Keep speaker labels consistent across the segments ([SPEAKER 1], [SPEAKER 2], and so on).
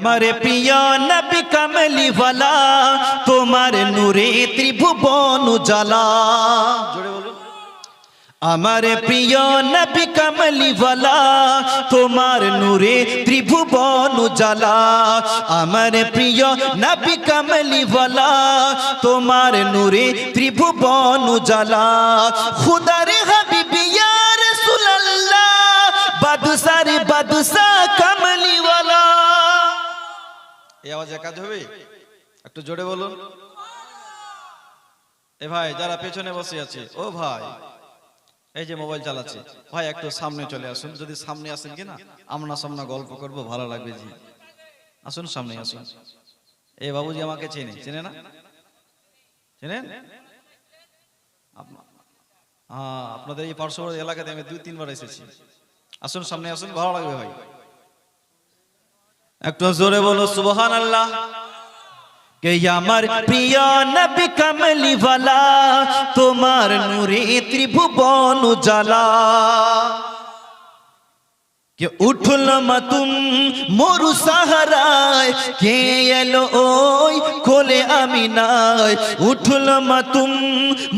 [SPEAKER 1] আমার প্রিয় নবী কমলি ওয়ালা তোমার নূরে ত্রিভুবন উজালা জোরে বলুন আমার প্রিয় নবী কমলি ওয়ালা তোমার নূরে ত্রিভুবন উজালা আমার প্রিয় নবী কমলি ওয়ালা তোমার নূরে ত্রিভুবন উজালা খুদারে হাবিবি ইয়া রাসূলুল্লাহ বাদশারে বাদশা
[SPEAKER 2] এই আওয়াজে কাজ হবে? একটু জোরে বলুন। এ ভাই, যারা পেছনে বসে আছে, ও ভাই, এই যে মোবাইল চালাচ্ছে, ভাই, একটু সামনে চলে আসুন। যদি সামনে আসেন কি না আমনা সামনা গল্প করব, ভালো লাগবে জি। আসুন সামনে আসুন। এ বাবুজি আমাকে চেনে চেনে না? চেনেন? হ্যাঁ আপনাদের এই পার্শ্ববর্তী এলাকাতে আমি দুই তিনবার এসেছি। আসুন সামনে আসুন, ভালো লাগবে ভাই।
[SPEAKER 1] একটু জোরে বলো সুবহান আল্লাহ কে আমার প্রিয় নবী কমলি ওয়ালা তোমার নূরে ত্রিভুবন উজালা। কে উঠল মাতুম মরু সাহারায়, কে এলো ওই কোলে আমি নাই উঠল মাতুম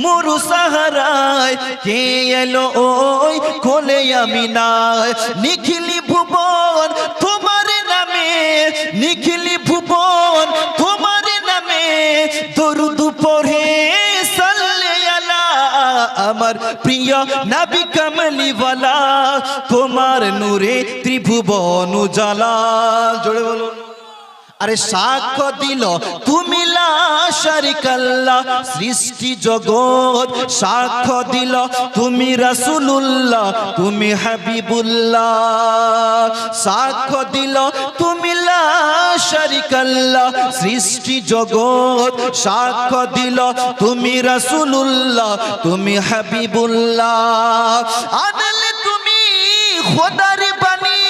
[SPEAKER 1] মরু সাহারায়, কে এলো ওই কোলে আমি নাই নিখিলি ভুবন নিখিলি ভুবন তোমার নামে দরুদ পড়ে আমার প্রিয় নাবি কামলিওয়ালা, তোমার নূরে ত্রিভুবন উজালা। জোরে বলুন। আরে সাক্ষ্য দিল তুমি শারিকাল্লাহ সৃষ্টি জগৎ। সাক্ষ্য দিল, তুমি রাসূলুল্লাহ, তুমি হাবিবুল্লাহ। সাক্ষ্য দিল তুমি শারিকাল্লাহ সৃষ্টি জগৎ। সাক্ষ্য দিল, তুমি রাসূলুল্লাহ, তুমি হাবিবুল্লাহ। আনলে তুমি খোদার বাণী,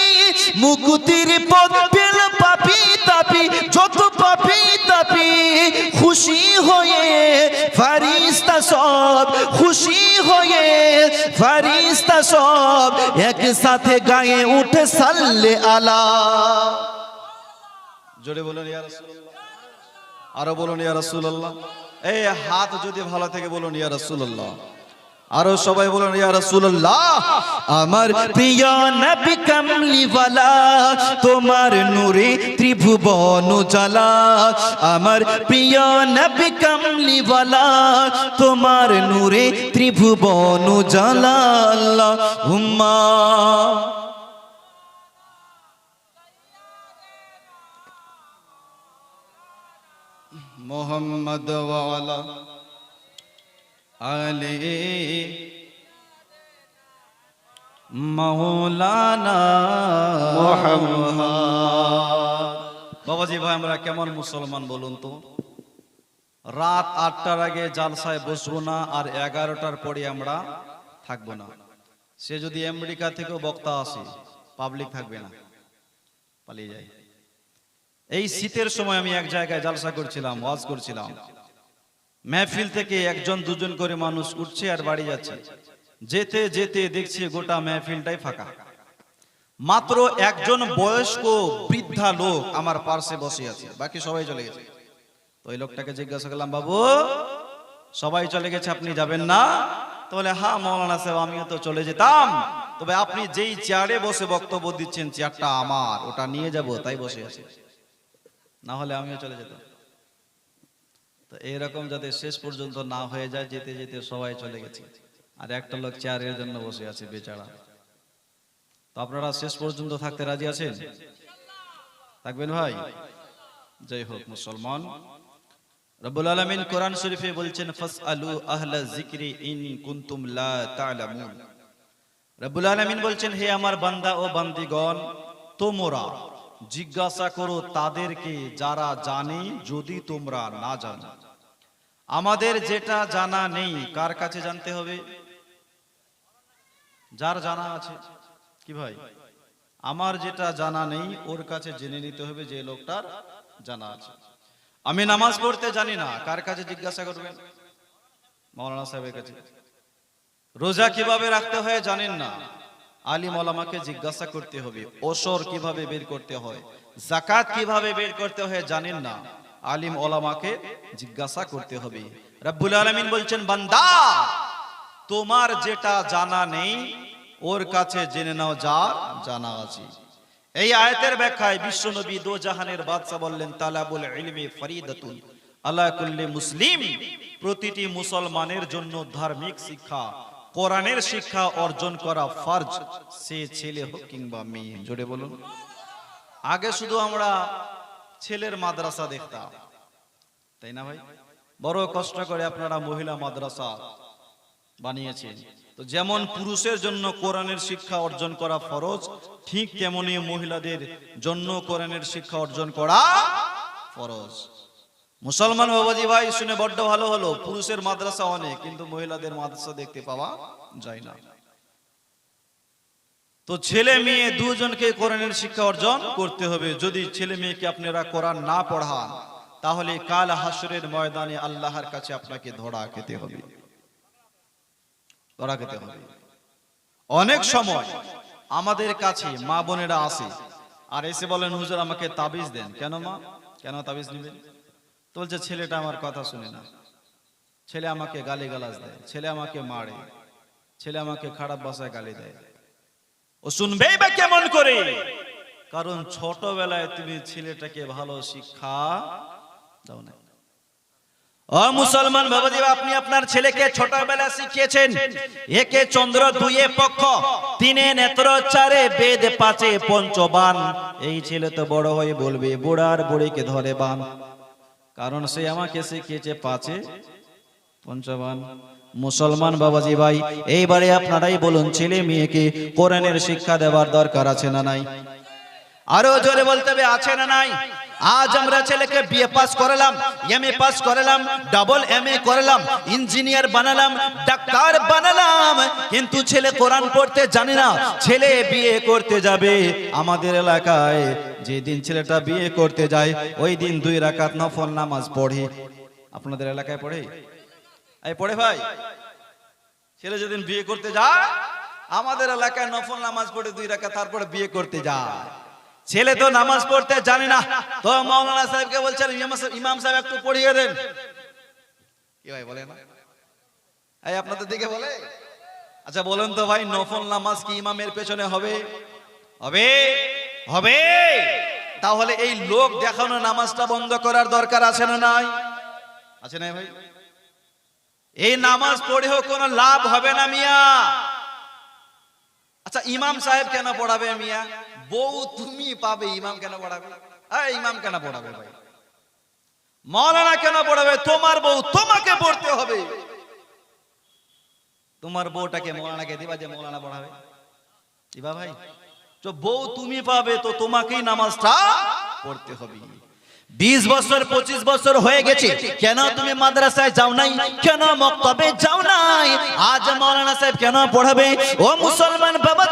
[SPEAKER 1] মুকুতির পথ পেল পাপি যত পাপি তাপি, খুশি হয়ে ফারিস্তা সব, খুশি হয়ে ফারিস্তা সব একসাথে গায়ে উঠে সাল্লে আলা।
[SPEAKER 2] জোরে বলুন আরও বলুন, ইয়া রাসূলুল্লাহ। এই হাত যদি ভালো থেকে বলুন, ইয়া রাসূলুল্লাহ। আরও সবাই বলুন, ইয়া রাসূলুল্লাহ,
[SPEAKER 1] আমার প্রিয় নবী কমলি ওয়ালা তোমার নূরে ত্রিভুবন উজালা, আমার প্রিয় নবী কমলি ওয়ালা তোমার নূরে ত্রিভুবন উজালা আল্লাহ হুম্মা
[SPEAKER 2] মোহাম্মদ ওয়ালা আলী মোহাম্মদ। বাবাজি ভাই আমরা কেমন মুসলমান বলুন তো? রাত আটটার আগে জালসায় বসবো না আর এগারোটার পরে আমরা থাকব না। সে যদি আমেরিকা থেকেও বক্তা আসে পাবলিক থাকবে না। পালিয়ে যায়। এই শীতের সময় আমি এক জায়গায় জালসা করছিলাম ওয়াজ করছিলাম। মেহফিল থেকে একজন, দুজন করে মানুষ উঠছে আর বাড়ি যাচ্ছে। যেতে যেতে দেখছি গোটা মেহফিলটাই ফাঁকা। মাত্র একজন বয়স্ক বৃদ্ধা লোক আমার পার্শ্বে বসে আছে। বাকি সবাই চলে গেছে। তো ওই লোকটাকে জিজ্ঞাসা করলাম, বাবু, সবাই চলে গেছে, আপনি যাবেন না? তো বলে হ্যাঁ মৌলানা সাহেব, আমিও তো চলে যেতাম। তবে আপনি যেই চেয়ারে বসে বক্তব্য দিচ্ছেন, চেয়ারটা আমার, ওটা নিয়ে যাব, তাই বসে আছে। না হলে আমিও চলে যেতাম। তো এইরকম যাতে শেষ পর্যন্ত না হয়ে যায়, যেতে যেতে সবাই চলে গেছে। আর একটা লোক চেয়ারের জন্য বসে আছে বেচারা। তো আপনারা শেষ পর্যন্ত থাকতে রাজি আছেন? থাকবেন ভাই? যাই হোক, মুসলমান। রব্বুল আলামিন কোরআন শরীফে বলছেন, ফাসআলু আহলা যিকরি ইন কুনতুম লা তা'লামুন। রব্বুল আলামিন বলছেন, হে আমার বান্দা ও বান্দিগণ, তোমরা জিজ্ঞাসা করো তাদেরকে, যারা জানে যদি তোমরা না জানো। আমাদের যেটা জানা নেই, কার কাছে জানতে হবে? যার জানা আছে? কি ভাই? আমার যেটা জানা নেই, ওর কাছে জেনে নিতে হবে যে লোকটার জানা আছে। আমি নামাজ পড়তে জানি না, কার কাছে জিজ্ঞাসা করবেন? মৌলানা সাহেবের কাছে। রোজা কীভাবে রাখতে হয় জানেন না। আলিম ওলামাকে জিজ্ঞাসা করতে হবে ওসর কীভাবে বের করতে হয়? জাকাত কীভাবে বের করতে হয় জানেন না। আলিম ওলামাকে জিজ্ঞাসা করতে হবে। রব্বুল আলামিন বলছেন বান্দা তোমার যেটা জানা নেই ওর কাছে জেনে নাও যা জানা আছে। এই আয়াতের ব্যাখ্যায় বিশ্বনবী দো জাহানের বাদশা বললেন তালাবুল ইলমি ফরিদাতুন। আলা কুল্লি মুসলিম প্রতিটি মুসলমানের জন্য ধার্মিক শিক্ষা। কোরআনের শিক্ষা অর্জন করা ফরজ, সে ছেলে হোক কিংবা মেয়ে। জোরে বলুন। আগে শুধু আমরা ছেলের মাদ্রাসা দেখতাম। তাই না ভাই? বড় কষ্ট করে আপনারা মহিলা মাদ্রাসা বানিয়েছেন। তো যেমন পুরুষের জন্য কোরআনের শিক্ষা অর্জন করা ফরজ, ঠিক তেমনি মহিলাদের জন্য কোরআনের শিক্ষা অর্জন করা ফরজ। মুসলমান বাবাজি ভাই, শুনে বড্ড ভালো হলো। পুরুষের মাদ্রাসা অনেক, কিন্তু মহিলাদের মাদ্রাসা দেখতে পাওয়া যায় না। তো ছেলে মেয়ে দুজনকে কোরআনের শিক্ষা অর্জন করতে হবে। যদি ছেলে মেয়েকে আপনারা কোরআন না পড়ান, তাহলে কাল হাসরের ময়দানে আল্লাহর কাছে আপনাকে ধরা খেতে হবে। ধরা খেতে হবে। অনেক সময় আমাদের কাছে মা বোনেরা আসে, আর এসে বলেন, হুজুর, আমাকে তাবিজ দেন। কেন মা? কেন তাবিজ নেবেন? তো বলছে, ছেলেটা আমার কথা শুনে না। ছেলে আমাকে গালি গালাজ দেয়, ছেলে আমাকে মারে, ছেলে আমাকে খারাপ ভাষায় গালি দেয়। ও শুনবেই বা কেমন করে? কারণ ছোটবেলায় তুমি ছেলেটাকে ভালো শিক্ষা দাও না
[SPEAKER 1] ও মুসলমান বাবাজি, আপনি আপনার ছেলেকে ছোটবেলা শিখিয়েছেন। একে চন্দ্র, দুয়ে পক্ষ, তিনে নেত্র, চারে বেদ, পাঁচে পঞ্চবান। এই ছেলে তো বড় হয়ে বলবে, বুড়ার বুড়িকে ধরে বান।
[SPEAKER 2] কারণ সে আমাকে শিখিয়েছে পাঁচে পঞ্চবান। মুসলমান বাবাজি ভাই,
[SPEAKER 1] এইবারে আপনারাই বলুন, ছেলে মেয়েকে কোরআনের শিক্ষা দেওয়ার দরকার আছে না নাই? আরও জোরে বলতে হবে, আছে না নাই? আজ আমরা ছেলেকে বিএ পাস করালাম, এম এ পাস করালাম, ডাবল এম এ করলাম, ইঞ্জিনিয়ার বানালাম, ডাক্তার বানালাম, কিন্তু ছেলে কোরআন পড়তে জানে না, ছেলে বিয়ে করতে যাবে। আমাদের এলাকায় যেদিন ছেলেটা বিয়ে করতে যায়, ওই দিন দুই রাকাত নফল নামাজ পড়ে।
[SPEAKER 2] আপনাদের এলাকায় পড়ে? এই পড়ে ভাই। ছেলে যেদিন বিয়ে করতে যায়, আমাদের এলাকায় নফল নামাজ পড়ে দুই রাখা তারপরে বিয়ে করতে যায়।
[SPEAKER 1] ছেলে তো নামাজ পড়তে জানে না। তো মৌলানা সাহেবকে বলছেন ইমাম সাহেব- একটু পড়িয়ে দেন।
[SPEAKER 2] কি ভাই বলে না এই আপনাদের দিকে বলে? আচ্ছা বলেন তো ভাই নফল নামাজ কি ইমামের পেছনে হবে?
[SPEAKER 1] হবে। হবে। তাহলে এই লোক দেখানো নামাজটা বন্ধ করার দরকার আছে না নাই?
[SPEAKER 2] আছে না ভাই?
[SPEAKER 1] এই নামাজ পড়েও কোনো লাভ হবে না মিয়া।
[SPEAKER 2] আচ্ছা ইমাম সাহেব কেন পড়াবে মিয়া? বউ তুমি পাবে, ইমাম কেন পড়াবে? এই ইমাম কেন পড়াবে ভাই?
[SPEAKER 1] মৌলানা কেন পড়াবে? তোমার বউ তোমাকে পড়তে হবে।
[SPEAKER 2] তোমার বউটাকে মৌলানাকে দিবা যে মৌলানা পড়াবে। দিবা ভাই?
[SPEAKER 1] তো বউ তুমি পাবে, তো তোমাকেই নামাজটা
[SPEAKER 2] পড়তে হবে।
[SPEAKER 1] বিশ বছর, পঁচিশ বছর হয়ে গেছে। কেন তুমি মাদ্রাসায় যাও নাই? কেন মক্তবে যাও নাই? আজ মৌলানা সাহেব কেন পড়াবে? ও মুসলমান বাবাজি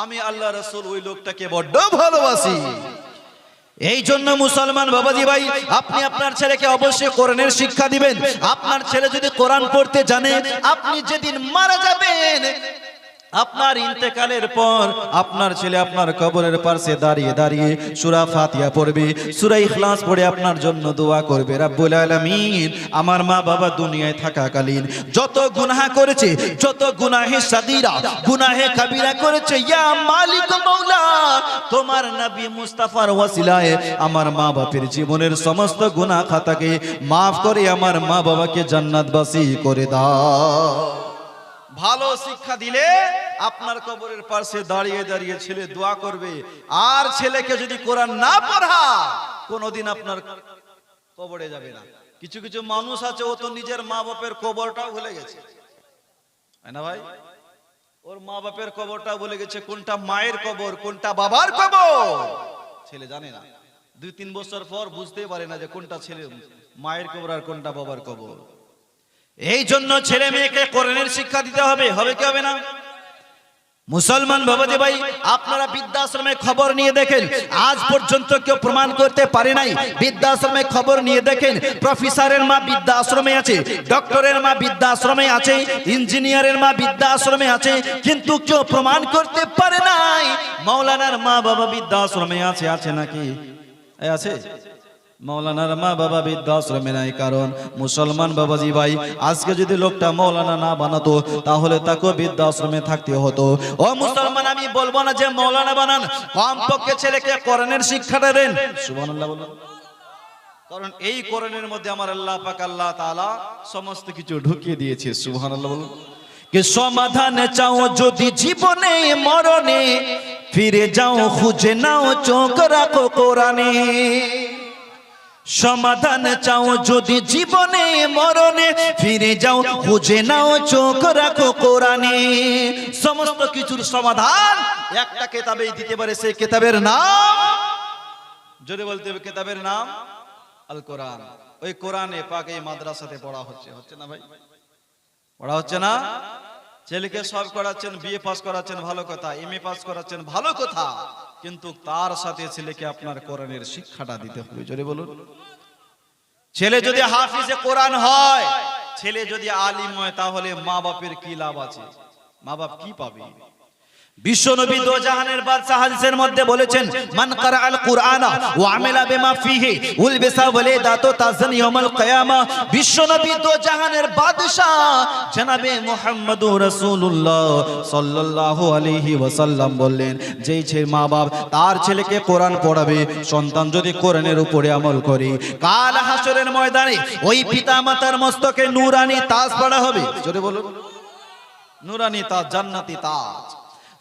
[SPEAKER 1] আমি
[SPEAKER 2] আল্লাহ রসুল ওই লোকটাকে বড্ড ভালোবাসি।
[SPEAKER 1] এই জন্য মুসলমান বাবাজি ভাই, আপনি আপনার ছেলেকে অবশ্যই কোরআনের শিক্ষা দিবেন। আপনার ছেলে যদি কোরআন পড়তে জানে, আপনি যেদিন মারা যাবেন আপনার ইন্তেকালের পর আপনার ছেলে আপনার কবরের পাশে দাঁড়িয়ে দাঁড়িয়ে সুরা ফাতিয়া পড়বে, সূরা ইখলাস পড়ে আপনার জন্য দোয়া করবে, রাব্বুল আলামিন, আমার মা বাবা দুনিয়ায় থাকাকালীন যত গুনাহ করেছে, যত গুনাহে সাদিরা, গুনাহে কাবিরা করেছে, ইয়া মালিক মাওলা তোমার নবী মুস্তাফার ওয়াসিলায় আমার মা বাপের জীবনের সমস্ত গুনাহ খাতাকে মাফ করে আমার মা বাবাকে জান্নাতবাসী করে দাও।
[SPEAKER 2] ভালো শিক্ষা দিলে আপনার কবরের পাশে দাঁড়িয়ে দাঁড়িয়ে ছেলে দোয়া করবে। আর ছেলেকে যদি কোরআন না পড়া, কোনোদিন আপনার কবরে যাবে না। কিছু কিছু মানুষ আছে, ও তো নিজের মা বাপের কবরটাও ভুলে গেছে। না ভাই? ওর মা বাপের কবরটা ভুলে গেছে, কোনটা মায়ের কবর, কোনটা বাবার কবর? ছেলে জানে না। দুই তিন বছর পর বুঝতেই পারে না যে কোনটা ছেলে মায়ের কবর আর কোনটা বাবার কবর।
[SPEAKER 1] এই জন্য ছেলে মেয়েকে কোরআনের শিক্ষা দিতে হবে হবে কি হবে না? মুসলমান বাবাজি ভাই, আপনারা বৃদ্ধাশ্রমে খবর নিয়ে দেখেন, আজ পর্যন্ত কেউ প্রমাণ করতে পারে নাই। বৃদ্ধাশ্রমে খবর নিয়ে দেখেন, প্রফেসরের মা বৃদ্ধাশ্রমে আছে, ডক্টরের মা বৃদ্ধাশ্রমে আছে, ইঞ্জিনিয়ারের মা বৃদ্ধাশ্রমে আছে, কিন্তু কেউ প্রমাণ করতে পারে নাই। মৌলানার মা বাবা বৃদ্ধাশ্রমে আছে আছে নাকি?
[SPEAKER 2] আছে? মৌলানার মা বাবা বৃদ্ধাশ্রমে নাই কারণ। মুসলমান বাবাজি ভাই, আজকে যদি লোকটা মৌলানা না বানাতো, তাহলে তাকেও বৃদ্ধাশ্রমে থাকতে হতো।
[SPEAKER 1] ও মুসলমান, আমি বলব না যে মৌলানা বানান, কমপক্ষে ছেলেকে করণের শিক্ষাটা দেন।
[SPEAKER 2] কারণ এই করণের মধ্যে আমার আল্লাহ পাক, আল্লাহ তাআলা সমস্ত কিছু ঢুকিয়ে দিয়েছে, সুবহানাল্লাহ বলুন।
[SPEAKER 1] কে সমাধান চাও যদি জীবনে, মরণে, ফিরে যাও, খুঁজে নাও, চোখ রাখো কোরআনে। সমাধান চাও যদি জীবনে, মরণে, ফিরে যাও, খুঁজে নাও, চোখ রাখো কোরআনে। সমস্ত কিছুর সমাধান একটা কেতাবেই দিতে পারে, সেই কেতাবের নাম।
[SPEAKER 2] যদি বলতে হবে, কেতাবের নাম আল কোরআন। ওই কোরআনে পাকে মাদ্রাসাতে পড়া হচ্ছে হচ্ছে না ভাই? পড়া হচ্ছে না? ছেলেকে সব করাচ্ছেন বিএ পাস করাচ্ছেন ভালো কথা। এম এ পাস করাচ্ছেন ভালো কথা। কিন্তু তার সাথে ছেলেকে আপনার কোরআনের শিক্ষাটা দিতে হবে। জোরে বলুন।
[SPEAKER 1] ছেলে যদি হাফিজে কোরআন হয়
[SPEAKER 2] ছেলে যদি আলিম হয় তাহলে মা বাপের কি লাভ আছে? মা বাপ কি পাবে?
[SPEAKER 1] বিশ্বনবী দো জাহানের বাদশাহ হাদিসের মধ্যে বলেছেন, মান কারা আল কুরআনা ওয়া আমিলা বিমা ফিহি উলবিসা ওয়ালিদাতু তাজান ইয়াউমাল কিয়ামা। বিশ্বনবী দো জাহানের বাদশাহ জনাবে মুহাম্মদুর রাসূলুল্লাহ
[SPEAKER 2] সাল্লাল্লাহু আলাইহি ওয়াসাল্লাম বললেন, যেই ছেলে মা বাপ তার ছেলেকে কোরআন পড়াবে, সন্তান যদি কোরআনের উপরে আমল করে,
[SPEAKER 1] কাল হাসরের ময়দানে ওই পিতা মাতার মস্তকে নূরানি তাজ পড়া হবে।
[SPEAKER 2] জোরে বলুন। নুরানি তাজ, জান্নাতি তাজ।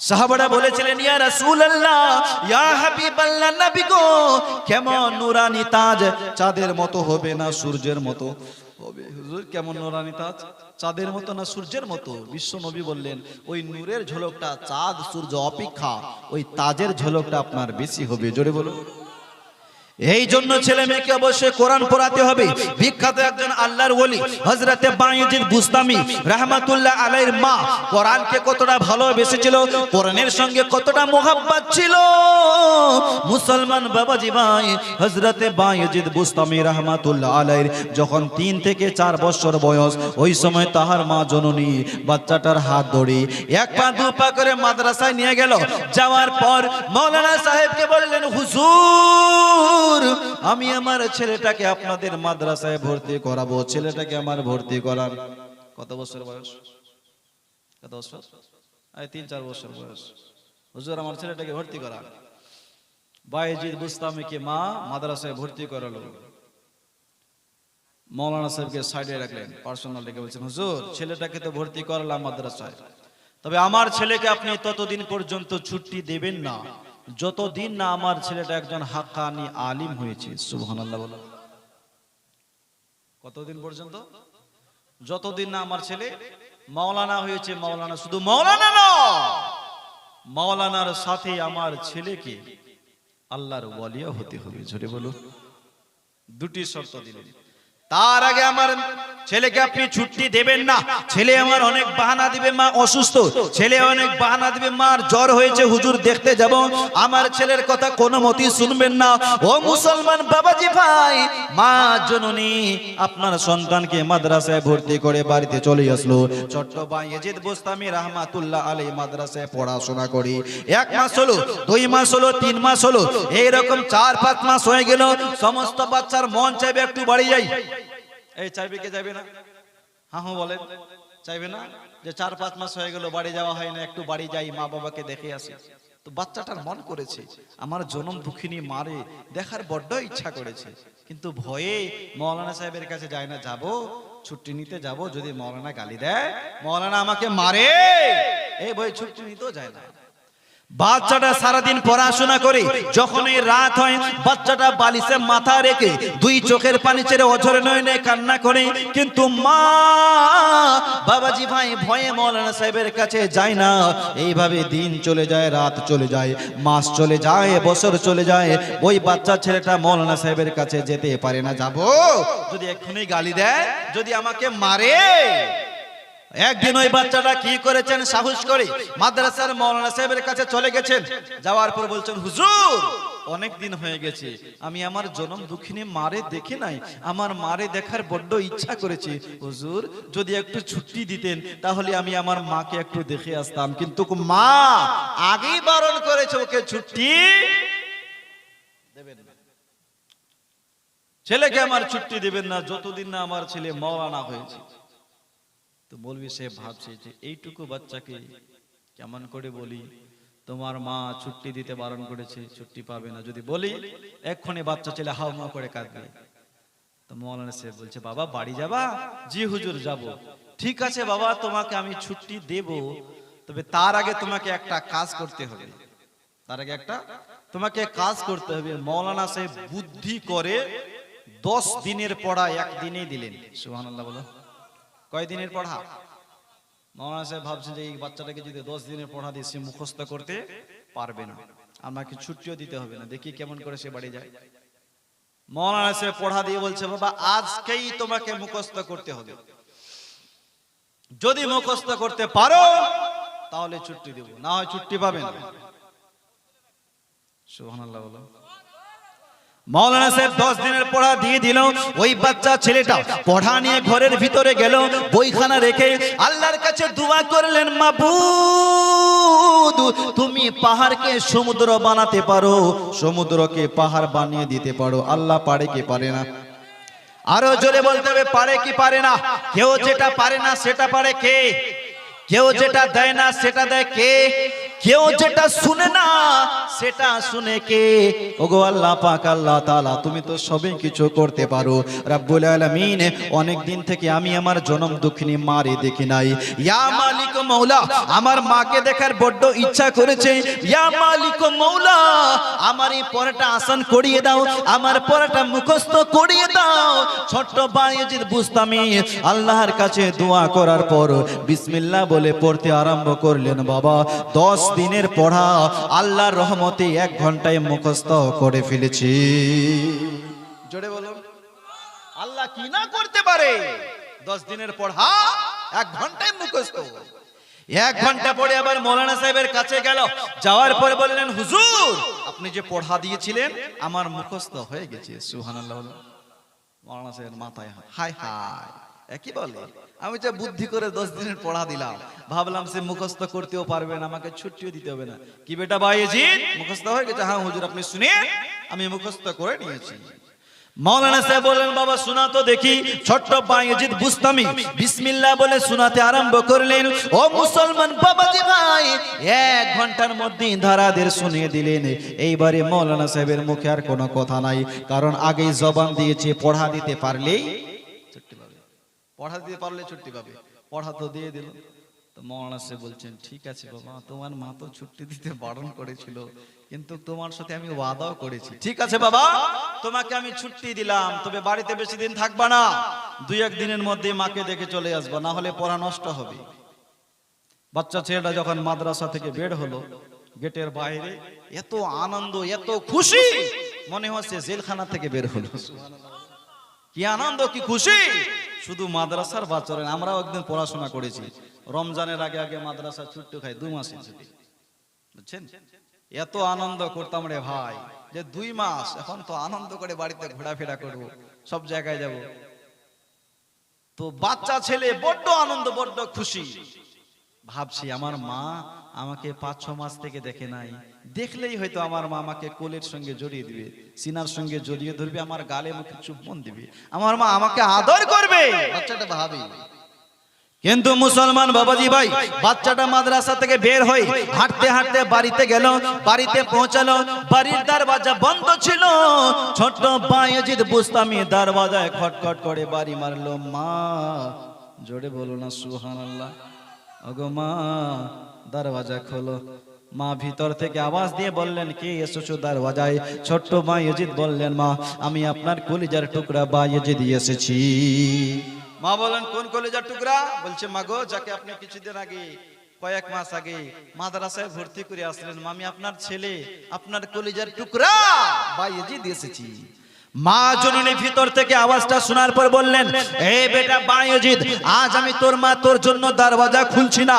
[SPEAKER 1] সাহাবারা বলেছিলেন, ইয়া রাসূলুল্লাহ, ইয়া হাবিবাল্লাহ নবী গো, কেমন নূরানি তাজ?
[SPEAKER 2] চাঁদের মতো হবে না সূর্যের মতো? হবে, হুজুর, কেমন নুরানি তাজ? চাঁদের মতো না সূর্যের মতো? বিশ্ব নবী বললেন, ওই নূরের ঝলকটা চাঁদ সূর্য অপেক্ষা, ওই তাজের ঝলকটা আপনার বেশি হবে। জোরে বলুন।
[SPEAKER 1] এই জন্য ছেলে মেয়েকে অবশ্যই কোরআন পড়াতে হবে। বিখ্যাত একজন আল্লাহর ওলি, হযরতে বায়জিদ বুস্তামি রাহমাতুল্লাহ আলাইহির মা, কোরআনকে কতটা ভালোবেসেছিল, কোরআনের সঙ্গে কতটা মোহাব্বত ছিল। মুসলমান বাবাজি ভাই
[SPEAKER 2] হজরতে বায়জিদ বুস্তামি রহমাতুল্লাহ আলাইহির, যখন তিন থেকে চার বছর বয়স, ওই সময় তাহার মা জননী, বাচ্চাটার হাত ধরে
[SPEAKER 1] এক পা দু পা করে মাদ্রাসায় নিয়ে গেল। যাওয়ার পর মৌলানা সাহেবকে বললেন, হুজুর
[SPEAKER 2] আমি আমার ছেলেটাকে আপনাদের মাদ্রাসায় ভর্তি করাবো। ছেলেটাকে আমার ভর্তি করান। কত বছর বয়স? কত বছর? তিন, চার বছর বয়স। হুজুর, আমার ছেলেটাকে ভর্তি করান। বাইজিদ বুস্তামিকে মা মাদ্রাসায় ভর্তি করালো। মৌলানা সাহেবকে সাইডে রাখলেন পার্সোনাল ডেকে বলছেন, হুজুর, ছেলেটাকে তো ভর্তি করালাম মাদ্রাসায়। তবে আমার ছেলেকে আপনি ততদিন পর্যন্ত ছুটি দেবেন না। যতদিন না আমার ছেলেটা একজন হাক্কানি আলিম হয়েছে, সুবহানাল্লাহ বলো। কতদিন পর্যন্ত? যতদিন না আমার ছেলে মাওলানা হয়েছে, মাওলানা শুধু মাওলানা না, মাওলানার সাথে আমার ছেলেকে আল্লাহর ওয়ালিয়া হতে হবে ঝরে বলো। দুটি শর্ত দিলেন।
[SPEAKER 1] তার আগে আমার ছেলেকে আপনি ছুটি দেবেন না। ছেলে আমার অনেক বাহানা দিবে, মা অসুস্থ। ছেলে অনেক বাহানা দিবে, মার জ্বর হয়েছে, হুজুর দেখতে যাব। আমার ছেলের কথা কোনো মতি শুনবেন না। ও মুসলমান বাবাজি ভাই, মা জননী,
[SPEAKER 2] আপনার সন্তানকে মাদ্রাসায় ভর্তি করে বাড়িতে চলে আসলো। ছোট্ট ভাই এজিদ বুস্তামি রহমাতুল্লাহ আলী মাদ্রাসায় পড়াশোনা করি।
[SPEAKER 1] এক মাস হলো, দুই মাস হলো, তিন মাস হলো, এইরকম চার পাঁচ মাস হয়ে গেল। সমস্ত বাচ্চার মন চাইবে একটু বাড়ি যাই।
[SPEAKER 2] এই চাইবে কে যাবে না? হ্যাঁ হ্যাঁ বলেন। চাইবে না? যে চার, পাঁচ মাস হয়ে গেল, বাড়ি যাওয়া হয় না, একটু বাড়ি যাই, মা বাবাকে দেখে আসি। তো বাচ্চাটার মন করেছে, আমার জনম দুঃখিনী মারে, দেখার বড্ড ইচ্ছা করেছে। কিন্তু ভয়ে মৌলানা সাহেবের কাছে যায় না, যাব, ছুটি নিতে যাব, যদি মৌলানা গালি দেয়, মৌলানা আমাকে মারে। এই ভয়ে ছুটি নিতেও যায় না।
[SPEAKER 1] বাচ্চাটা সারাদিন পড়াশোনা করে যখন এই রাত হয়, বাচ্চাটা বালিশে মাথা রেখে দুই চোখের পানি ছেড়ে অঝরে নয়নে কান্না করে। কিন্তু মা, বাবাজি ভাই ভয়ে মৌলানা সাহেবের কাছে যায় না। এইভাবে দিন চলে যায়, রাত চলে যায়, মাস চলে যায়, বছর চলে যায়। ওই বাচ্চা ছেলেটা মৌলানা সাহেবের কাছে যেতে পারে না। যাব? যদি এক্ষুনি গালি দেয়, যদি আমাকে মারে একদিন ওই বাচ্চাটা কি করেছেন? সাহস করে মাদ্রাসার মৌলানা সাহেবের কাছে চলে গেছেন। যাওয়ার পর বলছেন, হুজুর, অনেক দিন হয়ে গেছে। আমি আমার জনম দুঃখিনী মারে দেখি নাই। আমার মারে দেখার বড্ড ইচ্ছা করেছে। হুজুর, যদি একটু ছুটি দিতেন, তাহলে আমি আমার মাকে একটু দেখে আসতাম। কিন্তু মা আগেই বারণ করেছে ওকে ছুটি দেবেন না। ছেলেকে আমার ছুটি দেবেন না। যতদিন না আমার ছেলে মৌলানা হয়েছে। তো বলবি সে ভাবছে যে এইটুকু বাচ্চাকে কেমন করে বলি? তোমার মা ছুটি দিতে বারণ করেছে, ছুটি পাবে না। যদি বলি এক্ষণে বাচ্চা ছেলে হাও মাও করে কাঁদবে। তো মৌলানা সাহেব বলছে, বাবা, বাড়ি যাবা? জি, হুজুর, যাব। ঠিক আছে বাবা, তোমাকে আমি ছুটি দেব। তবে তার আগে তোমাকে একটা কাজ করতে হবে। তার আগে একটা, তোমাকে কাজ করতে হবে। মৌলানা সাহেব বুদ্ধি করে দশ দিনের পড়া একদিনেই দিলেন। সুবহানাল্লাহ বলো। কয় দিনের পড়া? মৌলানা সাহেব ভাবছেন যে এই বাচ্চাটাকে যদি দশ দিনের পড়া দিয়ে সে মুখস্থ করতে পারবে না। আমাকে ছুটিও দিতে হবে না। দেখি কেমন করে সে বাড়ি যায়। মৌলানা সাহেব পড়া দিয়ে বলছে বাবা আজকেই তোমাকে মুখস্থ করতে হবে। যদি মুখস্থ করতে পারো তাহলে ছুটি দেব। না হয় ছুটি পাবে না। সুবহানাল্লাহ বলো। সাহেব দশ দিনের পড়া দিয়ে দিল। ওই বাচ্চা ছেলেটা পড়া নিয়ে ঘরের ভিতরে গেল, বইখানা রেখে আল্লাহর কাছে দোয়া করলেন তুমি পাহাড়কে সমুদ্র বানাতে পারো, সমুদ্রকে পাহাড় বানিয়ে দিতে পারো। আল্লাহ পারে কি পারে না? আরও জোরে বলতে হবে, পারে কি পারে না? কেউ যেটা পারে না সেটা পারে কে? কেউ যেটা দেয় না সেটা দেয় কে? কেউ যেটা শুনে না সেটা শুনে কে? ওগো আল্লাহ পাক, আল্লাহ তাআলা, তুমি তো সবই কিছু করতে পারো। রাব্বুল আলামিন, অনেক দিন থেকে আমি আমার জনম দুঃখিনী মারে দেখি নাই। ইয়া মালিক মৌলা, আমার মাকে দেখার বড্ড ইচ্ছা করেছে। ইয়া মালিক মৌলা, আমার এই পড়াটা আসান করিয়ে দাও, আমার পড়াটা মুখস্থ করিয়ে দাও। ছোট্ট বায়েজিদ বুঝতামি, আল্লাহর কাছে দোয়া করার পর বিসমিল্লাহ বলে পড়তে আরম্ভ করলেন বাবা। দশ দিনের পড়া, আল্লাহর রহমতে এক ঘন্টায় মুখস্থ করে ফেলেছি। জোরে বলুন। আল্লাহ কি না করতে পারে? দশ দিনের পড়া এক ঘন্টায় মুখস্থ। এক ঘণ্টা পরে আবার মৌলানা সাহেবের কাছে গেল। যাওয়ার পরে বললেন, হুজুর, আপনি যে পড়া দিয়েছিলেন, আমার মুখস্থ হয়ে গেছে। বললেন। মৌলানা সাহেবের মাথায় হাত। হায়। একই বলে? আমি যে বুদ্ধি করে দশ দিনের পড়া দিলাম, ভাবলাম সে মুখস্থ করতেও পারবে না, আমাকে ছুটিও দিতে হবে না। কি বেটা বাইজিৎ মুখস্থ হয়ে গেছে? হ্যাঁ হুজুর, আপনি শুনে আমি মুখস্থ করে নিয়েছি। মৌলানা সাহেব বললেন, বাবা, শোনা তো দেখি, ছোট্ট বাইজিৎ বুঝতামি। বিসমিল্লাহ বলে শোনাতে আরম্ভ করলেন। ও মুসলমান বাবাজি ভাই, এক ঘণ্টার মধ্যে ধারাদের শুনিয়ে দিলেন। এইবারে মৌলানা সাহেবের মুখে আর কোনো কথা নাই, কারণ আগেই জবান দিয়েছে, পড়া দিতে পারলেই পড়া দিতে পারলে ছুটি পাবে। পড়া তো দিয়ে দিল। তো মৌলানা সাহেব বলছেন ঠিক আছে বাবা তোমার মা তো ছুটি দিতে বারণ করেছিল কিন্তু তোমার সাথে আমি ওয়াদাও করেছি। ঠিক আছে বাবা তোমাকে আমি ছুটি দিলাম তবে বাড়িতে বেশি দিন থাকবা না। দুই এক দিনের মধ্যে মাকে দেখে চলে আসব না হলে পড়া নষ্ট হবে। বাচ্চা ছেলেটা যখন মাদ্রাসা থেকে বের হলো গেটের বাইরে এত আনন্দ এত খুশি মনে হচ্ছে জেলখানা থেকে বের হলো। কি আনন্দ কি খুশি! শুধু মাদ্রাসার বাচ্চারা আমরাও একদিন পড়াশোনা করেছি। রমজানের আগে আগে মাদ্রাসা ছুট্টি খাই, দু মাসে ছুটি। বুঝছেন? এত আনন্দ করতাম রে ভাই, যে দুই মাস, এখন তো আনন্দ করে বাড়িতে ঘোরাফেরা করব, সব জায়গায় যাব। তো বাচ্চা ছেলে, বড্ড আনন্দ, বড্ড খুশি। ভাবছি আমার মা আমাকে পাঁচ ছ মাস থেকে দেখে নাই। দেখলেই হয়তো আমার মা আমাকে কোলের সঙ্গে জড়িয়ে দিবে সিনার সঙ্গে জড়িয়ে ধরবে আমার গালে মুখে চুম্বন দিবে। আমার মা আমাকে আদর করবে। বাচ্চাটা ভাবি কিন্তু মুসলমান বাবাজি ভাই বাচ্চাটা মাদ্রাসা থেকে বের হয়ে হাঁটতে হাঁটতে বাড়িতে গেল বাড়িতে পৌঁছালো বাড়ির দরওয়াজা বন্ধ ছিল। ছোট্ট বায়েজিদ বুস্তামি দরওয়াজায় খটখট করে বাড়ি মারলো। মা জোরে বলো না সুহান আল্লাহ ওগো মা দরওয়াজা খোলো।
[SPEAKER 2] মা ভিতর থেকে আওয়াজ দিয়ে বললেন কে এসেছ দরওয়াজায়? ছোট্ট মা ইয়েজিদ বললেন মা আমি আপনার কলিজার টুকরা বা ইয়েজিদ এসেছি। মা বলেন কোন কলিজার টুকরা? বলছে মাগো যাকে আপনি কিছুদিন আগে কয়েক মাস আগে মাদ্রাসায় ভর্তি করে আসলেন মা, আমি আপনার ছেলে আপনার কলিজার টুকরা বা ইয়েজিদ এসেছি।
[SPEAKER 1] মা জননী ভিতর থেকে আওয়াজটা শোনার পর বললেন, এ বেটা বায়জিৎ আজ আমি তোর মা তোর জন্য দরওয়াজা খুলছি না।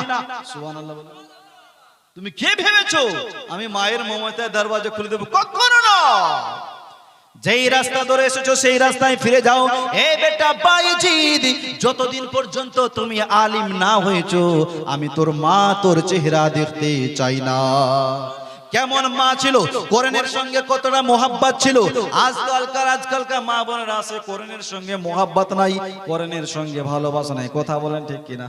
[SPEAKER 2] তুমি কে ভেবেছো? আমি মায়ের মমতায় দরওয়াজা খুলে দেবো? কখনো না।
[SPEAKER 1] যেই রাস্তা ধরে এসেছ, সেই রাস্তায় ফিরে যাও। এ বেটা বায়জিৎ যতদিন পর্যন্ত তুমি আলিম না হয়েছো, আমি তোর মা তোর চেহারা দেখতে চাই না। কেমন মা ছিল? কোরআনের সঙ্গে কতটা মোহাব্বত ছিল?
[SPEAKER 2] আজকালকার আজকালকার মা বোনেরা আছে, কোরআনের সঙ্গে মোহাব্বত নাই, কোরআনের সঙ্গে ভালোবাসা নাই। কথা বলেন ঠিক কিনা?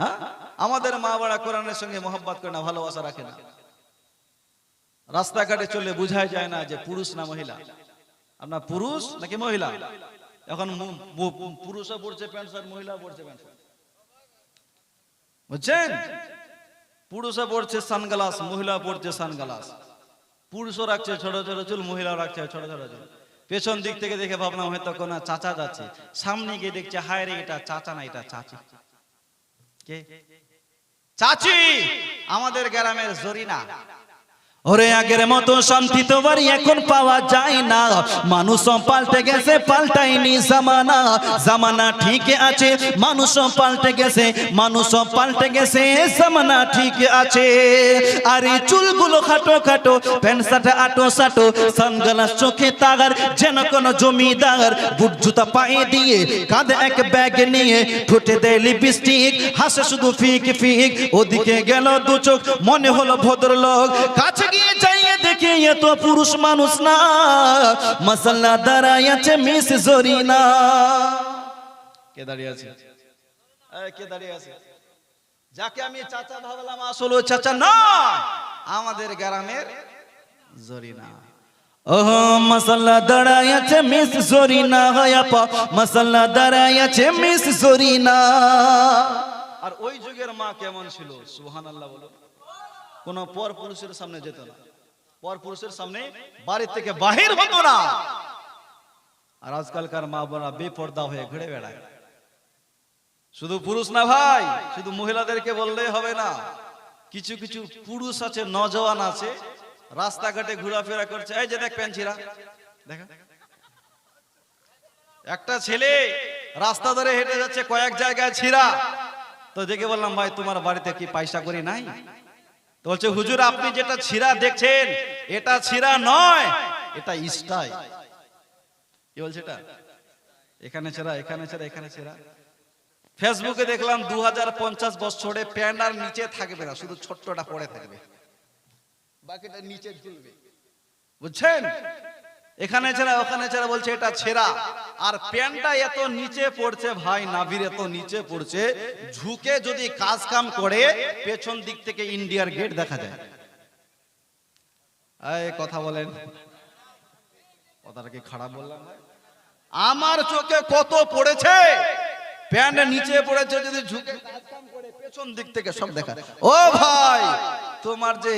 [SPEAKER 2] হ্যাঁ? আমাদের মা বাবা কোরআনের সঙ্গে মোহাব্বত করে না, ভালোবাসা রাখে না। রাস্তাঘাটে চলে বোঝাই যায় না যে পুরুষ না মহিলা। আপনার পুরুষ নাকি মহিলা? এখন পুরুষও পড়ছে প্যান্ট শার্ট মহিলা পড়ছে প্যান্ট। শার্ট বুঝছেন? পুরুষও পড়ছে সানগ্লাস, মহিলা পড়ছে সানগ্লাস। পুরুষও রাখছে ছোট ছোট চুল, মহিলাও রাখছে ছোট ছোট চুল। পেছন দিক থেকে দেখে ভাবলাম হয়তো কোন চাচা যাচ্ছে। সামনে গিয়ে দেখছে, হায় রে, এটা চাচা না, এটা চাচি। কে? চাচি! আমাদের গ্রামের জরিনা।
[SPEAKER 1] ওরে আগের মতো শান্তি তো বাড়ি এখন পাওয়া যায় না। মানুষ পাল্টে গেছে, পাল্টায়নি জামানা। জামানা ঠিক আছে মানুষ পাল্টে গেছে মানুষ পাল্টে গেছে, জামানা ঠিক আছে। আরে চুলগুলো খাটো খাটো, প্যান্ট শার্ট আটো সাটো, সানগ্লাস চোখে তাগার, যেন কোনো জমিদার বুট জুতা পায়ে দিয়ে কাঁধে এক ব্যাগ নিয়ে ঠোঁটে দেয় লিপস্টিক হাসে শুধু ফিক ফিক। ওদিকে গেল দু চোখ, মনে হলো ভদ্রলোক, কাছে গিয়ে যাইয়ে দেখে এ তো পুরুষ মানুষ না। মশাল্লা দাঁড়ায় আছে মিস জরিনা।
[SPEAKER 2] কে দাঁড়িয়ে আছে? কে দাঁড়িয়ে আছে? যাকে আমি চাচা ভাবলাম আসলে চাচা না আমাদের গ্রামের জরিনা।
[SPEAKER 1] ওহ দাঁড়ায় আছে মিস জরিনা। হয় আপা মশাল্লা দাঁড়ায় আছে মিস জরিনা।
[SPEAKER 2] আর ওই যুগের মা কেমন ছিল? সুহান আল্লাহ বলো কোন পর পুরুষের সামনে যেত না। পর পুরুষের সামনে বাড়ির থেকে বাহির হতো না। আর আজকালকার মা বোনা বেপর্দা হয়ে ঘুরে বেড়ায়। শুধু পুরুষ না ভাই, শুধু মহিলাদেরকে বললেই হবে না। কিছু কিছু পুরুষ আছে, নজওয়ান আছে, রাস্তাঘাটে ঘোরাফেরা করছে। এই যে দেখ প্যান্ছিরা দেখা। একটা ছেলে রাস্তা ধরে হেঁটে যাচ্ছে কয়েক জায়গায় ছিঁড়া। তো দেখে বললাম, ভাই, তোমার বাড়িতে কি পয়সা করি নাই? তো বলছে, হুজুর, আপনি যেটা ছিঁড়া দেখছেন, এটা ছিঁড়া নয়, এটা ইস্টাই কি বলছে এটা? এখানে ছেড়া এখানে ছেড়া এখানে ছেড়া। ফেসবুকে দেখলাম দু হাজার পঞ্চাশ বছরে প্যান্ট আর নিচে থাকবে না, শুধু ছোট্টটা পড়ে থাকবে। বাকিটা নিচে ঝুলবে। বুঝছেন? এখানে ছেড়া, ওখানে ছেড়া বলছে, এটা ছেঁড়া। আর প্যান্টটা এত নিচে পড়ছে, ভাই নাভির এত নিচে পড়ছে, ঝুঁকে যদি কাজ কাম করে, পেছন দিক থেকে ইন্ডিয়ার গেট দেখা যায়। কথা বলেন। কথাটা কি খারাপ বললাম আমার চোখে কত পড়েছে? প্যান্ট নিচে পড়েছে, যদি ঝুঁকে পেছন দিক থেকে সব দেখা। ও ভাই, তোমার যে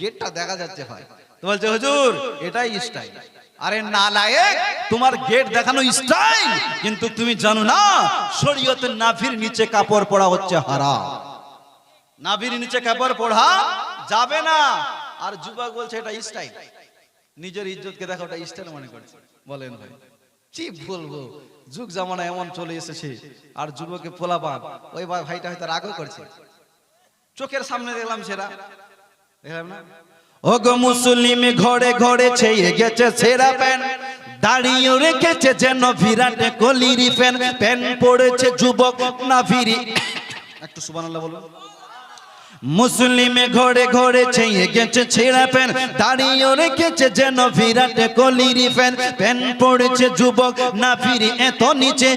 [SPEAKER 2] গেটটা দেখা যাচ্ছে ভাই বলছে, হুজুর, এটাই স্টাইল আরে না লায়েক তোমার গেট দেখানো স্টাইল কিন্তু তুমি জানো না,
[SPEAKER 1] শরীয়তের নাভির নিচে কাপড় পরা হচ্ছে হারাম।
[SPEAKER 2] নাভির নিচে কাপড় পড়া যাবে না। আর যুবক বলছে, এটা স্টাইল নিজের ইজ্জতকে দেখো ওটা স্টাইল মনে করছে। বলেন ভাই। কি বলব? যুগ জামানা এমন চলে এসেছে। আর যুবকে পোলাপান ওই ভাই- ভাইটা হয়তো রাগও করছে। চোখের সামনে দেখলাম সেরা দেখলাম না?
[SPEAKER 1] ওগো মুসলিম ঘরে ঘরে ছেয়ে গেছে সেরা প্যান। দাঁড়িয়ে রেখেছে যেন বিরাট কলির প্যান প্যান পড়েছে যুবক না ভিড়ি
[SPEAKER 2] একটু সুবহানাল্লাহ বলুন।
[SPEAKER 1] মুসলিমে ঘরে ঘরে ছেয়ে গেছে ছেঁড়া প্যান। দাঁড়িয়ে রেখেছে যেন বিরাট কলির প্যান প্যান পড়েছে যুবক না ফিরি এত নিচে